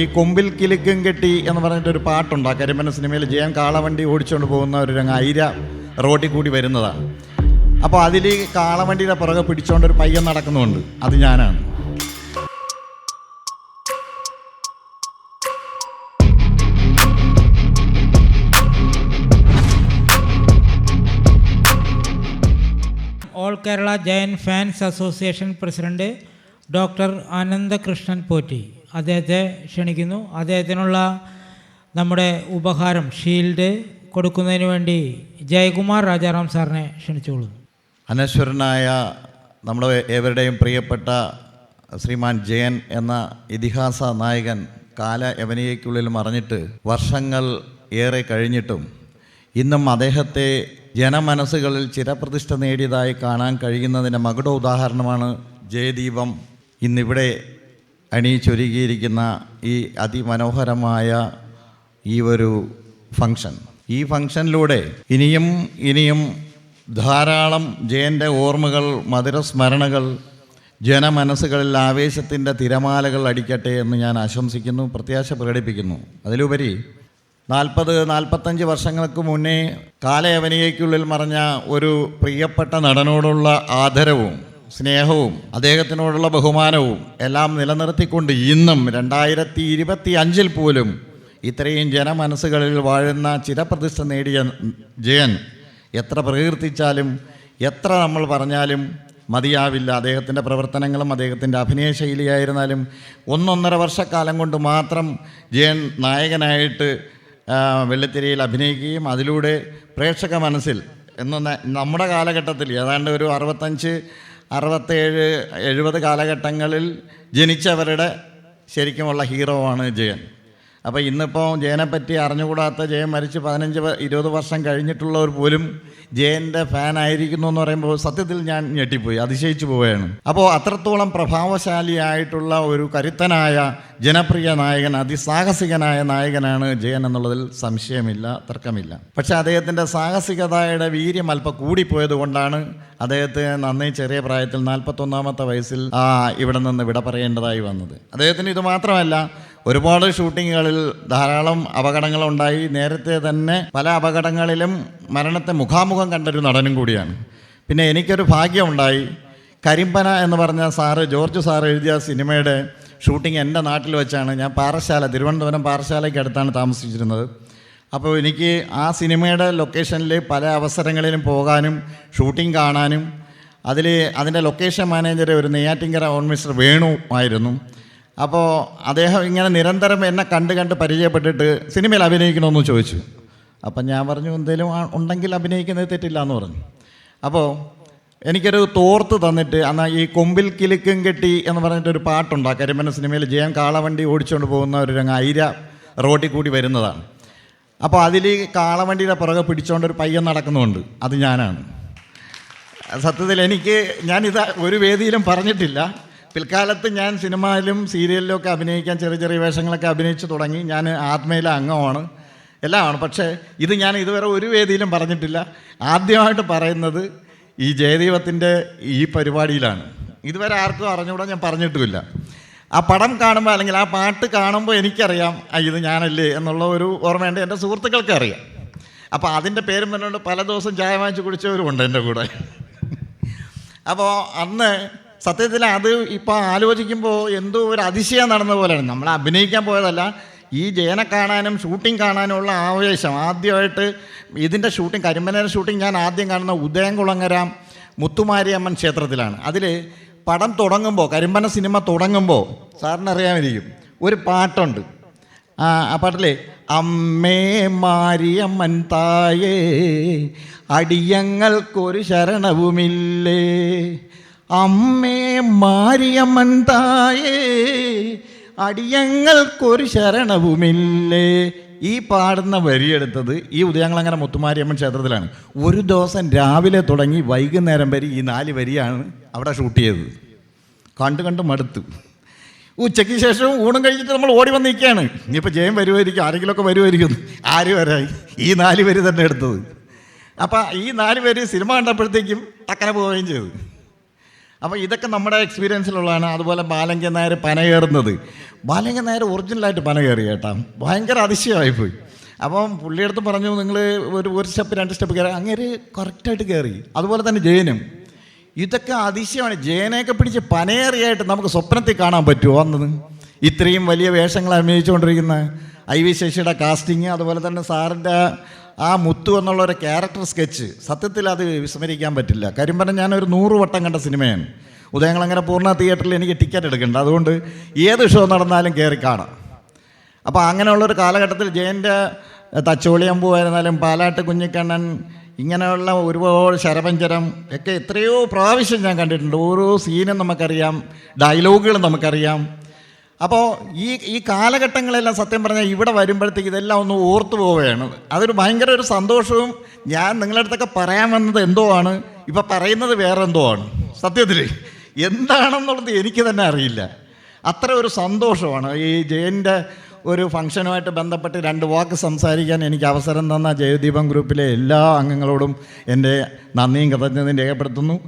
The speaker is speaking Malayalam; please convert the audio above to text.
ഈ കൊമ്പിൽ കിലുക്കും കെട്ടി എന്ന് പറഞ്ഞിട്ടൊരു പാട്ടുണ്ട്. ആ കരിമന സിനിമയിൽ ജയൻ കാളവണ്ടി ഓടിച്ചുകൊണ്ട് പോകുന്ന ഒരു രംഗം ഐര റോഡിൽ കൂടി വരുന്നതാണ് അപ്പോൾ അതിൽ കാളവണ്ടിയുടെ പുറകെ പിടിച്ചുകൊണ്ട് ഒരു പയ്യൻ നടക്കുന്നുണ്ട്. അത് ഞാനാണ്. All Kerala Jayan fans association president doctor Anandakrishnan Potti. അദ്ദേഹത്തെ ക്ഷണിക്കുന്നു. അദ്ദേഹത്തിനുള്ള നമ്മുടെ ഉപഹാരം ഷീൽഡ് കൊടുക്കുന്നതിന് വേണ്ടി ജയകുമാർ രാജാറാം സാറിനെ ക്ഷണിച്ചുകൊള്ളുന്നു. അനശ്വരനായ നമ്മുടെ ഏവരുടെയും പ്രിയപ്പെട്ട ശ്രീമാൻ ജയൻ എന്ന ഇതിഹാസ നായകൻ കാല യവനികയ്ക്കുള്ളിൽ മറിഞ്ഞിട്ട് വർഷങ്ങൾ ഏറെ കഴിഞ്ഞിട്ടും ഇന്നും അദ്ദേഹത്തെ ജനമനസ്സുകളിൽ ചിരപ്രതിഷ്ഠ നേടിയതായി കാണാൻ കഴിയുന്നതിന്റെ മകുട ഉദാഹരണമാണ് ജയദീപം. ഇന്നിവിടെ അണിയിച്ചൊരുക്കിയിരിക്കുന്ന ഈ അതിമനോഹരമായ ഈ ഒരു ഫങ്ഷൻ ഈ ഫങ്ഷനിലൂടെ ഇനിയും ഇനിയും ധാരാളം ജയന്റെ ഓർമ്മകൾ മധുരസ്മരണകൾ ജനമനസ്സുകളിൽ ആവേശത്തിന്റെ തിരമാലകൾ അടിക്കട്ടെ എന്ന് ഞാൻ ആശംസിക്കുന്നു പ്രത്യാശ പ്രകടിപ്പിക്കുന്നു. അതിലുപരി നാൽപ്പത് നാൽപ്പത്തഞ്ച് വർഷങ്ങൾക്ക് മുന്നേ കാലയവനികയ്ക്കുള്ളിൽ മറഞ്ഞ ഒരു പ്രിയപ്പെട്ട നടനോടുള്ള ആദരവും സ്നേഹവും അദ്ദേഹത്തിനോടുള്ള ബഹുമാനവും എല്ലാം നിലനിർത്തിക്കൊണ്ട് ഇന്നും രണ്ടായിരത്തി ഇരുപത്തി അഞ്ചിൽ പോലും ഇത്രയും ജനമനസ്സുകളിൽ വാഴുന്ന ചിരപ്രതിഷ്ഠ നേടിയ ജയൻ എത്ര പ്രകീർത്തിച്ചാലും എത്ര നമ്മൾ പറഞ്ഞാലും മതിയാവില്ല. അദ്ദേഹത്തിന്റെ പ്രവർത്തനങ്ങളും അദ്ദേഹത്തിന്റെ അഭിനയ ശൈലിയായിരുന്നാലും ഒന്നൊന്നര വർഷക്കാലം കൊണ്ട് മാത്രം ജയൻ നായകനായിട്ട് വെള്ളിത്തിരയിൽ അഭിനയിക്കുകയും അതിലൂടെ പ്രേക്ഷക മനസ്സിൽ എന്ന നമ്മുടെ കാലഘട്ടത്തിൽ ഏതാണ്ട് ഒരു അറുപത്തഞ്ച് അറുപത്തേഴ് എഴുപത് കാലഘട്ടങ്ങളിൽ ജനിച്ചവരുടെ ശരിക്കുമുള്ള ഹീറോ ആണ് ജയൻ. അപ്പോൾ ഇന്നിപ്പോൾ ജയനെപ്പറ്റി അറിഞ്ഞുകൂടാത്ത ജയൻ മരിച്ച് പതിനഞ്ച് ഇരുപത് വർഷം കഴിഞ്ഞിട്ടുള്ളവർ പോലും ജയന്റെ ഫാൻ ആയിരിക്കുന്നു എന്ന് പറയുമ്പോൾ സത്യത്തിൽ ഞാൻ ഞെട്ടിപ്പോയി അതിശയിച്ചു പോവുകയാണ്. അപ്പോൾ അത്രത്തോളം പ്രഭാവശാലിയായിട്ടുള്ള ഒരു കരുത്തനായ ജനപ്രിയ നായകൻ അതിസാഹസികനായ നായകനാണ് ജയൻ എന്നുള്ളതിൽ സംശയമില്ല തർക്കമില്ല. പക്ഷേ അദ്ദേഹത്തിന്റെ സാഹസികതയുടെ വീര്യം അല്പം കൂടിപ്പോയത് കൊണ്ടാണ് അദ്ദേഹത്തെ നന്നേ ചെറിയ പ്രായത്തിൽ നാൽപ്പത്തൊന്നാമത്തെ വയസ്സിൽ ഇവിടെ നിന്ന് വിട പറയേണ്ടതായി വന്നത്. അദ്ദേഹത്തിന് ഇത് മാത്രമല്ല ഒരുപാട് ഷൂട്ടിങ്ങുകളിൽ ധാരാളം അപകടങ്ങളുണ്ടായി. നേരത്തെ തന്നെ പല അപകടങ്ങളിലും മരണത്തെ മുഖാമുഖം കണ്ടൊരു നടനും കൂടിയാണ്. പിന്നെ എനിക്കൊരു ഭാഗ്യമുണ്ടായി. കരിമ്പന എന്ന് പറഞ്ഞ സാറ് ജോർജ് സാർ എഴുതിയ സിനിമയുടെ ഷൂട്ടിംഗ് എന്റെ നാട്ടിൽ വെച്ചാണ്. ഞാൻ പാറശാല തിരുവനന്തപുരം പാറശാലയ്ക്ക് അടുത്താണ് താമസിച്ചിരുന്നത്. അപ്പോൾ എനിക്ക് ആ സിനിമയുടെ ലൊക്കേഷനിൽ പല അവസരങ്ങളിലും പോകാനും ഷൂട്ടിംഗ് കാണാനും അതിൽ അതിന്റെ ലൊക്കേഷൻ മാനേജർ ഒരു നെയ്യാറ്റിങ്കര ഓൺ മിസ്റ്റർ വേണു ആയിരുന്നു. അപ്പോൾ അദ്ദേഹം ഇങ്ങനെ നിരന്തരം എന്നെ കണ്ട് കണ്ട് പരിചയപ്പെട്ടിട്ട് സിനിമയിൽ അഭിനയിക്കണമെന്ന് ചോദിച്ചു. അപ്പം ഞാൻ പറഞ്ഞു എന്തെങ്കിലും ഉണ്ടെങ്കിൽ അഭിനയിക്കുന്നത് തെറ്റില്ല എന്ന് പറഞ്ഞു. അപ്പോൾ എനിക്കൊരു തോർത്ത് തന്നിട്ട് അന്ന് ഈ കൊമ്പിൽ കിലുക്കും കെട്ടി എന്ന് പറഞ്ഞിട്ടൊരു പാട്ടുണ്ട്. ആ കരിമന സിനിമയിൽ ജയം കാളവണ്ടി ഓടിച്ചുകൊണ്ട് പോകുന്ന ഒരു രംഗം ഐര റോഡിൽ കൂടി വരുന്നതാണ്. അപ്പോൾ അതിൽ കാളവണ്ടിയുടെ പുറകെ പിടിച്ചുകൊണ്ട് ഒരു പയ്യൻ നടക്കുന്നുണ്ട്. അത് ഞാനാണ്. സത്യത്തിൽ എനിക്ക് ഞാനിത് ഒരു വേദിയിലും പറഞ്ഞിട്ടില്ല. പിൽക്കാലത്ത് ഞാൻ സിനിമയിലും സീരിയലിലും ഒക്കെ അഭിനയിക്കാൻ ചെറിയ ചെറിയ വേഷങ്ങളൊക്കെ അഭിനയിച്ചു തുടങ്ങി. ഞാൻ ആത്മയിലെ അംഗമാണ്. എല്ലാമാണ്. പക്ഷേ ഇത് ഞാൻ ഇതുവരെ ഒരു വേദിയിലും പറഞ്ഞിട്ടില്ല. ആദ്യമായിട്ട് പറയുന്നത് ഈ ജയദീപത്തിന്റെ ഈ പരിപാടിയിലാണ്. ഇതുവരെ ആർക്കും അറിഞ്ഞുകൂടാ ഞാൻ പറഞ്ഞിട്ടുമില്ല. ആ പടം കാണുമ്പോൾ അല്ലെങ്കിൽ ആ പാട്ട് കാണുമ്പോൾ എനിക്കറിയാം ഇത് ഞാനല്ലേ എന്നുള്ള ഒരു ഓർമ്മയുണ്ട്. എന്റെ സുഹൃത്തുക്കൾക്ക് അറിയാം. അപ്പോൾ അതിന്റെ പേരും പറഞ്ഞുകൊണ്ട് പല ദിവസം ചായ വാങ്ങിച്ച് കുടിച്ചവരുമുണ്ട് എന്റെ കൂടെ. അപ്പോൾ അന്ന് സത്യത്തിൽ അത് ഇപ്പോൾ ആലോചിക്കുമ്പോൾ എന്തോ ഒരു അതിശയം നടന്ന പോലെയാണ്. നമ്മൾ അഭിനയിക്കാൻ പോയതല്ല ഈ ജയനെ കാണാനും ഷൂട്ടിംഗ് കാണാനുമുള്ള ആവേശം. ആദ്യമായിട്ട് ഇതിന്റെ ഷൂട്ടിംഗ് കരിമ്പനയുടെ ഷൂട്ടിംഗ് ഞാൻ ആദ്യം കാണുന്ന ഉദയംകുളങ്ങര മുത്തുമാരിയമ്മൻ ക്ഷേത്രത്തിലാണ്. അതിൽ പടം തുടങ്ങുമ്പോൾ കരിമ്പന സിനിമ തുടങ്ങുമ്പോൾ സാറിന് അറിയാമായിരിക്കും ഒരു പാട്ടുണ്ട്. ആ ആ പാട്ടിലെ അമ്മേ മാരിയമ്മൻ തായേ അടിയങ്ങൾക്കൊരു ശരണവുമില്ലേ അമ്മേ മാരിയമ്മൻ തായേ അടിയങ്ങൾക്കൊരു ശരണവുമില്ലേ. ഈ പാടുന്ന വരിയെടുത്തത് ഈ ഉദയങ്ങളങ്ങനെ മുത്തുമാരിയമ്മൻ ക്ഷേത്രത്തിലാണ്. ഒരു ദിവസം രാവിലെ തുടങ്ങി വൈകുന്നേരം വരെ ഈ നാല് വരിയാണ് അവിടെ ഷൂട്ട് ചെയ്തത്. കണ്ടു കണ്ട് മടുത്തു. ഉച്ചയ്ക്ക് ശേഷം ഊണും കഴിച്ചിട്ട് നമ്മൾ ഓടി വന്ന് നിൽക്കുകയാണ് ഇനിയിപ്പോൾ ജയം വരുമായിരിക്കും ആരെങ്കിലുമൊക്കെ വരുമായിരിക്കും. ആര് വരായി? ഈ നാല് വരി തന്നെ എടുത്തത്. അപ്പം ഈ നാല് പേര് സിനിമ കണ്ടപ്പോഴത്തേക്കും അക്കനെ പോവുകയും ചെയ്തു. അപ്പോൾ ഇതൊക്കെ നമ്മുടെ എക്സ്പീരിയൻസിലുള്ളതാണ് അതുപോലെ ബാലങ്കൻ നായർ പന കയറുന്നത് ബാലങ്കൻ നായർ ഒറിജിനലായിട്ട് പന കയറി കേട്ടാ. ഭയങ്കര അതിശയമായിപ്പോയി. അപ്പം പുള്ളിയെടുത്ത് പറഞ്ഞു നിങ്ങൾ ഒരു ഒരു സ്റ്റെപ്പ് രണ്ട് സ്റ്റെപ്പ് കയറി. അങ്ങനെ കറക്റ്റായിട്ട് കയറി. അതുപോലെ തന്നെ ജയനും. ഇതൊക്കെ അതിശയമാണ്. ജയനെയൊക്കെ പിടിച്ച് പനയേറിയായിട്ട് നമുക്ക് സ്വപ്നത്തിൽ കാണാൻ പറ്റുമോ അന്നത് ഇത്രയും വലിയ വേഷങ്ങൾ അഭിനയിച്ചുകൊണ്ടിരിക്കുന്ന ഐ വി ശശിയുടെ കാസ്റ്റിങ് അതുപോലെ തന്നെ സാറിന്റെ ആ മുത്തു എന്നുള്ള ഒരു ക്യാരക്ടർ സ്കെച്ച് സത്യത്തിൽ അത് വിസ്മരിക്കാൻ പറ്റില്ല. കാര്യം പറഞ്ഞാൽ ഞാനൊരു നൂറ് വട്ടം കണ്ട സിനിമയാണ്. ഉദയങ്ങൾ ഉദയങ്ങളങ്ങനെ പൂർണ തിയേറ്ററിൽ എനിക്ക് ടിക്കറ്റ് എടുക്കണ്ട. അതുകൊണ്ട് ഏത് ഷോ നടന്നാലും കയറി കാണാം. അപ്പോൾ അങ്ങനെയുള്ളൊരു കാലഘട്ടത്തിൽ ജയന്റെ തച്ചോളിയമ്പുവായിരുന്നാലും പാലാട്ട് കുഞ്ഞിക്കണ്ണൻ ഇങ്ങനെയുള്ള ഒരുപാട് ശരപഞ്ചരം ഒക്കെ എത്രയോ പ്രാവശ്യം ഞാൻ കണ്ടിട്ടുണ്ട്. ഓരോ സീനും നമുക്കറിയാം ഡയലോഗുകളും നമുക്കറിയാം. അപ്പോൾ ഈ ഈ കാലഘട്ടങ്ങളെല്ലാം സത്യം പറഞ്ഞാൽ ഇവിടെ വരുമ്പോഴത്തേക്ക് ഇതെല്ലാം ഒന്ന് ഓർത്തു പോവുകയാണ്. അതൊരു ഭയങ്കര ഒരു സന്തോഷവും ഞാൻ നിങ്ങളുടെ അടുത്തൊക്കെ പറയാൻ വന്നത് എന്തോ ആണ്. ഇപ്പം പറയുന്നത് വേറെ എന്തോ ആണ്. സത്യത്തിൽ എന്താണെന്നുള്ളത് എനിക്ക് തന്നെ അറിയില്ല. അത്ര ഒരു സന്തോഷമാണ്. ഈ ജയന്റെ ഒരു ഫംഗ്ഷനുമായിട്ട് ബന്ധപ്പെട്ട് രണ്ട് വാക്ക് സംസാരിക്കാൻ എനിക്ക് അവസരം തന്ന ജയദീപം ഗ്രൂപ്പിലെ എല്ലാ അംഗങ്ങളോടും എന്റെ നന്ദിയും കൃതജ്ഞതയും രേഖപ്പെടുത്തുന്നു.